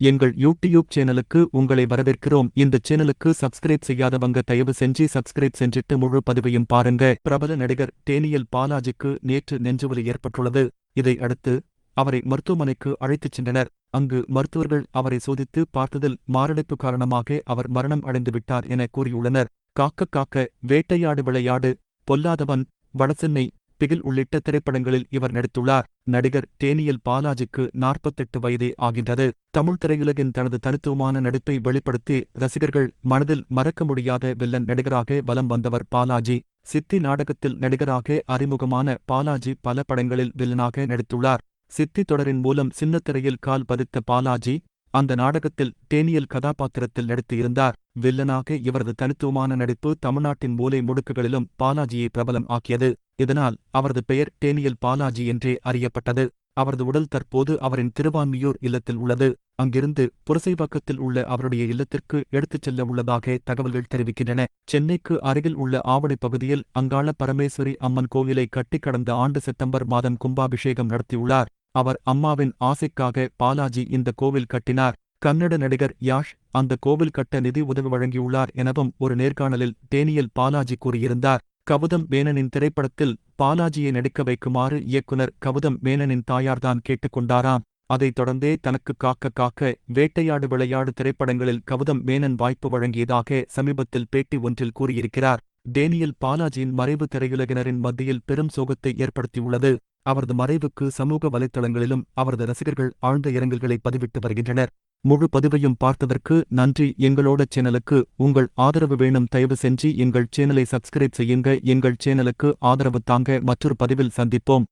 எங்கள் யூடியூப் சேனலுக்கு உங்களை வரவேற்கிறோம். இந்த சேனலுக்கு சப்ஸ்கிரைப் செய்யாதவங்க தயவு செஞ்சு சப்ஸ்கிரைப் செஞ்சிட்டு முழு பதிவையும் பாருங்க. பிரபல நடிகர் டேனியல் பாலாஜிக்கு நேற்று நெஞ்சுவலி ஏற்பட்டுள்ளது. இதை அடுத்து அவரை மருத்துவமனைக்கு அழைத்துச் சென்றனர். அங்கு மருத்துவர்கள் அவரை சோதித்து பார்த்ததில் மாரடைப்பு காரணமாக அவர் மரணம் அடைந்துவிட்டார் என கூறியுள்ளனர். காக்க காக்க வேட்டையாடு விளையாடு பொல்லாதவன் வடசென்னை பிகில் உள்ளிட்ட திரைப்படங்களில் இவர் நடித்துள்ளார். நடிகர் டேனியல் பாலாஜிக்கு நாற்பத்தெட்டு வயதே ஆகின்றது. தமிழ் திரையுலகின் தனது தனித்துவமான நடிப்பை வெளிப்படுத்தி ரசிகர்கள் மனதில் மறக்க முடியாத வில்லன் நடிகராக வலம் வந்தவர் பாலாஜி. சித்தி நாடகத்தில் நடிகராக அறிமுகமான பாலாஜி பல படங்களில் வில்லனாக நடித்துள்ளார். சித்தி தொடரின் மூலம் சின்னத்திரையில் கால் பதித்த பாலாஜி அந்த நாடகத்தில் டேனியல் கதாபாத்திரத்தில் நடித்திருந்தார். வில்லனாக இவரது தனித்துவமான நடிப்பு தமிழ்நாட்டின் மூலை முடுக்குகளிலும் பாலாஜியை பிரபலம் ஆக்கியது. இதனால் அவரது பெயர் டேனியல் பாலாஜி என்றே அறியப்பட்டது. அவரது உடல் தற்போது அவரின் திருவான்மியூர் இல்லத்தில் உள்ளது. அங்கிருந்து புரசைவாக்கத்தில் உள்ள அவருடைய இல்லத்திற்கு எடுத்துச் செல்ல உள்ளதாக தகவல்கள் தெரிவிக்கின்றன. சென்னைக்கு அருகில் உள்ள ஆவடி பகுதியில் அங்காள பரமேஸ்வரி அம்மன் கோவிலை கட்டி கடந்த ஆண்டு செப்டம்பர் மாதம் கும்பாபிஷேகம் நடத்தியுள்ளார். அவர் அம்மாவின் ஆசைக்காக பாலாஜி இந்த கோவில் கட்டினார். கன்னட நடிகர் யாஷ் அந்த கோவில் கட்ட நிதி உதவி வழங்கியுள்ளார் எனவும் ஒரு நேர்காணலில் டேனியல் பாலாஜி கூறியிருந்தார். கவுதம் மேனனின் திரைப்படத்தில் பாலாஜியை நடிக்க வைக்குமாறு இயக்குனர் கவுதம் மேனனின் தாயார்தான் கேட்டுக்கொண்டாராம். அதைத் தொடர்ந்தே தனக்கு காக்க காக்க வேட்டையாடு விளையாடு திரைப்படங்களில் கவுதம் மேனன் வாய்ப்பு வழங்கியதாக சமீபத்தில் பேட்டி ஒன்றில் கூறியிருக்கிறார். டேனியல் பாலாஜியின் மறைவு திரையுலகினரின் மத்தியில் பெரும் சோகத்தை ஏற்படுத்தியுள்ளது. அவரது மறைவுக்கு சமூக வலைத்தளங்களிலும் அவரது ரசிகர்கள் ஆழ்ந்த இரங்கல்களை பதிவிட்டு வருகின்றனர். முழு பதிவையும் பார்த்ததற்கு நன்றி. எங்களோட சேனலுக்கு உங்கள் ஆதரவு வேணும். தயவு செஞ்சு எங்கள் சேனலை சப்ஸ்கிரைப் செய்யுங்க. எங்கள் சேனலுக்கு ஆதரவு தாங்க. மற்றொரு பதிவில் சந்திப்போம்.